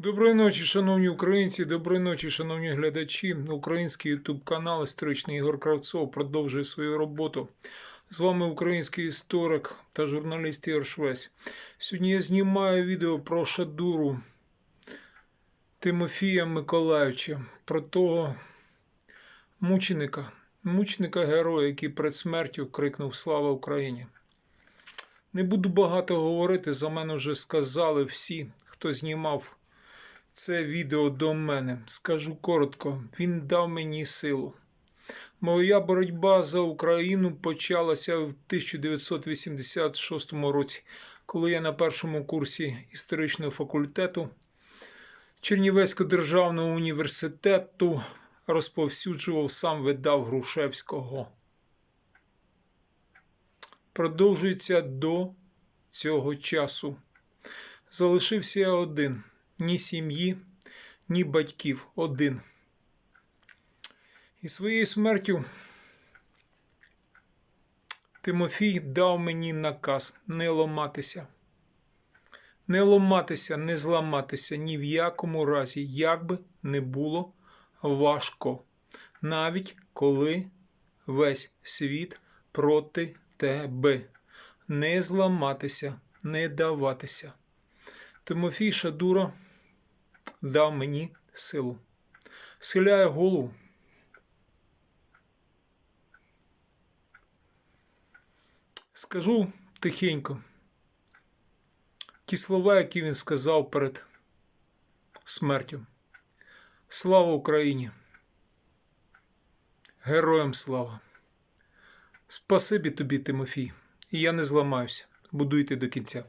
Доброї ночі, шановні українці, доброї ночі, шановні глядачі. Український ютуб канал Історичний Ігор Кравцов продовжує свою роботу. З вами український історик та журналіст Ігор Швець. Сьогодні я знімаю відео про шадуру Тимофія Миколаївича, про того мученика, мученика героя, який перед смертю крикнув Слава Україні! Не буду багато говорити, за мене вже сказали всі, хто знімав це відео до мене. Скажу коротко, він дав мені силу. Моя боротьба за Україну почалася в 1986 році, коли я на першому курсі історичного факультету Чернівецького державного університету розповсюджував сам видав Грушевського. Продовжується до цього часу. Залишився я один ні сім'ї, ні батьків один. І своєю смертю Тимофій дав мені наказ не ломатися. Не ломатися, не зламатися ні в якому разі, як би не було важко, навіть коли весь світ проти тебе. Не зламатися, не даватися. Тимофій Шадура дав мені силу. Схиляю голову. Скажу тихенько ті слова, які він сказав перед смертю. Слава Україні! Героям слава! Спасибі тобі, Тимофій, і я не зламаюся. Буду йти до кінця.